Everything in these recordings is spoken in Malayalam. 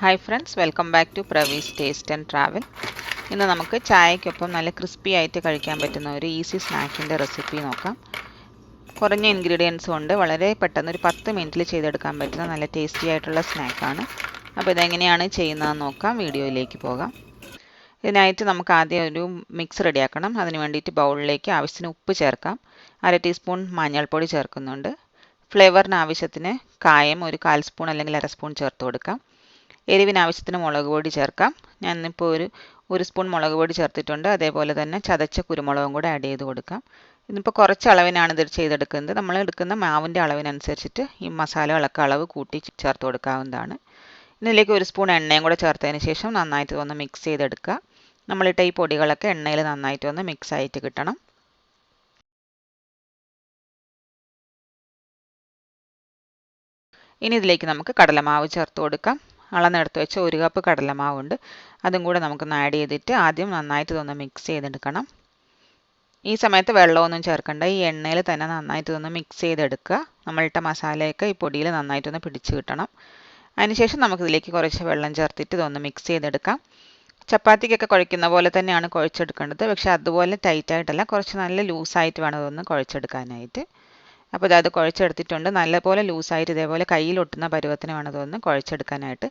Hi friends welcome back to Pravees taste and travel ഇന്ന് നമുക്ക് ചായക്കൊപ്പം നല്ല ക്രിസ്പി ആയിട്ട് കഴിക്കാൻ പറ്റുന്ന ഒരു ഈസി സ്നാക്കിന്റെ റെസിപ്പി നോക്കാം. കുറഞ്ഞ ഇൻഗ്രീഡിയൻസ് കൊണ്ട് വളരെ പെട്ടെന്ന് ഒരു പത്ത് മിനിറ്റിൽ ചെയ്തെടുക്കാൻ പറ്റുന്ന നല്ല ടേസ്റ്റി ആയിട്ടുള്ള സ്നാക്കാണ് അപ്പോൾ ഇതെങ്ങനെയാണ് ചെയ്യുന്നതെന്ന് നോക്കാം വീഡിയോയിലേക്ക് പോകാം. ഇതിനായിട്ട് നമുക്ക് ആദ്യം ഒരു മിക്സ് റെഡിയാക്കണം. അതിന് വേണ്ടിയിട്ട് ബൗളിലേക്ക് ആവശ്യത്തിന് ഉപ്പ് ചേർക്കാം. അര ടീസ്പൂൺ മഞ്ഞൾപ്പൊടി ചേർക്കുന്നുണ്ട്. ഫ്ലേവറിന് ആവശ്യത്തിന് കായം ഒരു കാൽ സ്പൂൺ അല്ലെങ്കിൽ അര സ്പൂൺ ചേർത്ത് കൊടുക്കാം. എരിവിന് ആവശ്യത്തിന് മുളക് പൊടി ചേർക്കാം. ഞാൻ ഇന്നിപ്പോൾ ഒരു ഒരു സ്പൂൺ മുളക് പൊടി ചേർത്തിട്ടുണ്ട്. അതേപോലെ തന്നെ ചതച്ച കുരുമുളകും കൂടെ ആഡ് ചെയ്ത് കൊടുക്കാം. ഇന്നിപ്പോൾ കുറച്ച് അളവിനാണ് ഇത് ചെയ്തെടുക്കുന്നത്. നമ്മൾ എടുക്കുന്ന മാവിന്റെ അളവിനനുസരിച്ചിട്ട് ഈ മസാലകളൊക്കെ അളവ് കൂട്ടി ചേർത്ത് കൊടുക്കാവുന്നതാണ്. ഇതിലേക്ക് ഒരു സ്പൂൺ എണ്ണയും കൂടെ ചേർത്തതിന് ശേഷം നന്നായിട്ട് ഒന്ന് മിക്സ് ചെയ്തെടുക്കുക. നമ്മളിട്ട ഈ പൊടികളൊക്കെ എണ്ണയിൽ നന്നായിട്ട് ഒന്ന് മിക്സ് ആയിട്ട് കിട്ടണം. ഇനി ഇതിലേക്ക് നമുക്ക് കടലമാവ് ചേർത്ത് കൊടുക്കാം. അളന്നെടുത്ത് വെച്ച ഒരു കപ്പ് കടലമാവുണ്ട് അതും കൂടെ നമുക്കൊന്ന് ആഡ് ചെയ്തിട്ട് ആദ്യം നന്നായിട്ട് ഇതൊന്ന് മിക്സ് ചെയ്തെടുക്കണം. ഈ സമയത്ത് വെള്ളമൊന്നും ചേർക്കണ്ട. ഈ എണ്ണയിൽ തന്നെ നന്നായിട്ട് ഇതൊന്ന് മിക്സ് ചെയ്തെടുക്കുക. നമ്മളിട്ട മസാലയൊക്കെ ഈ പൊടിയിൽ നന്നായിട്ടൊന്ന് പിടിച്ച് കിട്ടണം. അതിനുശേഷം നമുക്കിതിലേക്ക് കുറച്ച് വെള്ളം ചേർത്തിട്ട് ഇതൊന്ന് മിക്സ് ചെയ്തെടുക്കാം. ചപ്പാത്തിക്കൊക്കെ കുഴയ്ക്കുന്ന പോലെ തന്നെയാണ് കുഴച്ചെടുക്കേണ്ടത്. പക്ഷേ അതുപോലെ ടൈറ്റായിട്ടല്ല കുറച്ച് നല്ല ലൂസായിട്ട് വേണം ഇതൊന്ന് കുഴച്ചെടുക്കാനായിട്ട്. അപ്പോൾ ഇതത് കുഴച്ചെടുത്തിട്ടുണ്ട്. നല്ലപോലെ ലൂസായിട്ട് ഇതേപോലെ കയ്യിലൊട്ടുന്ന പരുവത്തിന് വേണം കുഴച്ചെടുക്കാനായിട്ട്.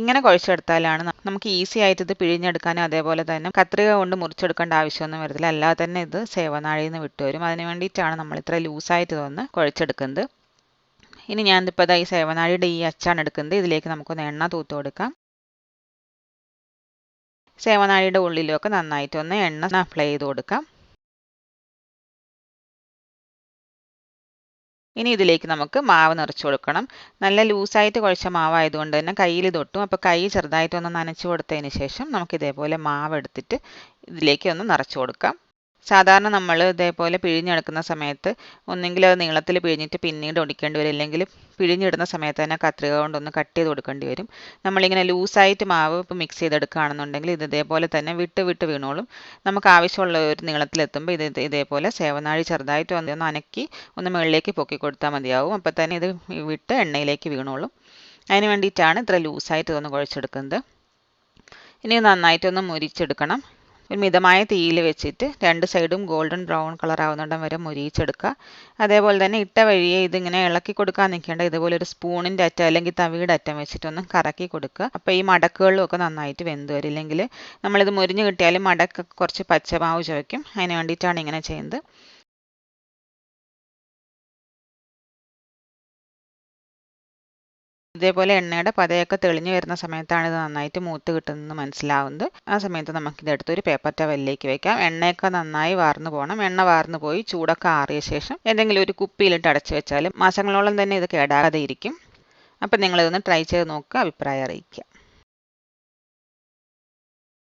ഇങ്ങനെ കുഴച്ചെടുത്താലാണ് നമുക്ക് ഈസി ആയിട്ട് ഇത് പിഴിഞ്ഞെടുക്കാനും അതേപോലെ തന്നെ കത്രിക കൊണ്ട് മുറിച്ചെടുക്കേണ്ട ആവശ്യമൊന്നും വരത്തില്ല. അല്ലാതെ തന്നെ ഇത് സേവനാഴിയിൽ നിന്ന് വിട്ടുവരും അതിന് വേണ്ടിയിട്ടാണ് നമ്മൾ ഇത്ര ലൂസായിട്ട് ഇതൊന്ന് കുഴച്ചെടുക്കുന്നത്. ഇനി ഞാനിപ്പോൾ ഈ സേവനാഴിയുടെ ഈ അച്ചാണ് എടുക്കുന്നത്. ഇതിലേക്ക് നമുക്കൊന്ന് എണ്ണ തൂത്ത് കൊടുക്കാം. സേവനാഴിയുടെ ഉള്ളിലൊക്കെ നന്നായിട്ടൊന്ന് എണ്ണ അപ്ലൈ ചെയ്ത് കൊടുക്കാം. ഇനി ഇതിലേക്ക് നമുക്ക് മാവ് നിറച്ച് കൊടുക്കണം. നല്ല ലൂസായിട്ട് കുഴച്ച മാവായതുകൊണ്ട് തന്നെ കയ്യിൽ തൊട്ടും അപ്പോൾ കൈ ചെറുതായിട്ടൊന്ന് നനച്ച് കൊടുത്തതിന് ശേഷം നമുക്ക് ഇതേപോലെ മാവ് എടുത്തിട്ട് ഇതിലേക്ക് ഒന്ന് നിറച്ച് കൊടുക്കാം. സാധാരണ നമ്മൾ ഇതേപോലെ പിഴിഞ്ഞെടുക്കുന്ന സമയത്ത് ഒന്നെങ്കിൽ അത് നീളത്തിൽ പിഴിഞ്ഞിട്ട് പിന്നീട് ഒടിക്കേണ്ടി വരും. അല്ലെങ്കിൽ പിഴിഞ്ഞിടുന്ന സമയത്ത് തന്നെ കത്രിക കൊണ്ടൊന്ന് കട്ട് ചെയ്ത് കൊടുക്കേണ്ടി വരും. നമ്മളിങ്ങനെ ലൂസായിട്ട് മാവ് ഇപ്പോൾ മിക്സ് ചെയ്തെടുക്കുകയാണെന്നുണ്ടെങ്കിൽ ഇത് ഇതേപോലെ തന്നെ വിട്ട് വിട്ട് വീണോളും. നമുക്ക് ആവശ്യമുള്ള ഒരു നീളത്തിലെത്തുമ്പോൾ ഇത് ഇതേപോലെ സേവനാഴി ചെറുതായിട്ട് വന്ന് ഒന്ന് അനക്കി ഒന്ന് മുകളിലേക്ക് പൊക്കി കൊടുത്താൽ മതിയാവും. അപ്പോൾ തന്നെ ഇത് വിട്ട് എണ്ണയിലേക്ക് വീണോളും. അതിന് വേണ്ടിയിട്ടാണ് ഇത്ര ലൂസായിട്ട് ഇതൊന്ന് കുഴച്ചെടുക്കുന്നത്. ഇനി നന്നായിട്ടൊന്ന് മുരിച്ചെടുക്കണം. ഒരു മിതമായ തീയിൽ വെച്ചിട്ട് രണ്ട് സൈഡും ഗോൾഡൻ ബ്രൗൺ കളർ ആവുന്നിടം വരെ മുരിയിച്ചെടുക്കുക. അതേപോലെ തന്നെ ഇട്ട വഴിയെ ഇതിങ്ങനെ ഇളക്കി കൊടുക്കാൻ നിൽക്കേണ്ട ഇതുപോലെ ഒരു സ്പൂണിന്റെ അറ്റം അല്ലെങ്കിൽ തവിയുടെ അറ്റം വെച്ചിട്ടൊന്ന് കറക്കി കൊടുക്കുക. അപ്പോൾ ഈ മടക്കുകളിലും ഒക്കെ നന്നായിട്ട് വെന്ത് വരും. ഇല്ലെങ്കിൽ നമ്മളിത് മുരിഞ്ഞ് കിട്ടിയാലും മടക്ക് കുറച്ച് പച്ചമാവ് ചവയ്ക്കും. അതിന് വേണ്ടിയിട്ടാണ് ഇങ്ങനെ ചെയ്യുന്നത്. ഇതേപോലെ എണ്ണയുടെ പതയൊക്കെ തെളിഞ്ഞു വരുന്ന സമയത്താണ് ഇത് നന്നായിട്ട് മൂത്ത് കിട്ടുന്നത് മനസ്സിലാവുന്നത്. ആ സമയത്ത് നമുക്കിത് എടുത്ത് ഒരു പേപ്പർ ടവലിലേക്ക് വെക്കാം. എണ്ണയൊക്കെ നന്നായി വാർന്നു പോകണം എണ്ണ വാർന്നു പോയി ചൂടൊക്കെ ആറിയ ശേഷം എന്തെങ്കിലും ഒരു കുപ്പിയിലിട്ട് അടച്ചു വെച്ചാൽ മാസങ്ങളോളം തന്നെ ഇത് കേടാകാതെ ഇരിക്കും. അപ്പം നിങ്ങളിതൊന്ന് ട്രൈ ചെയ്ത് നോക്കുക അഭിപ്രായം അറിയിക്കുക.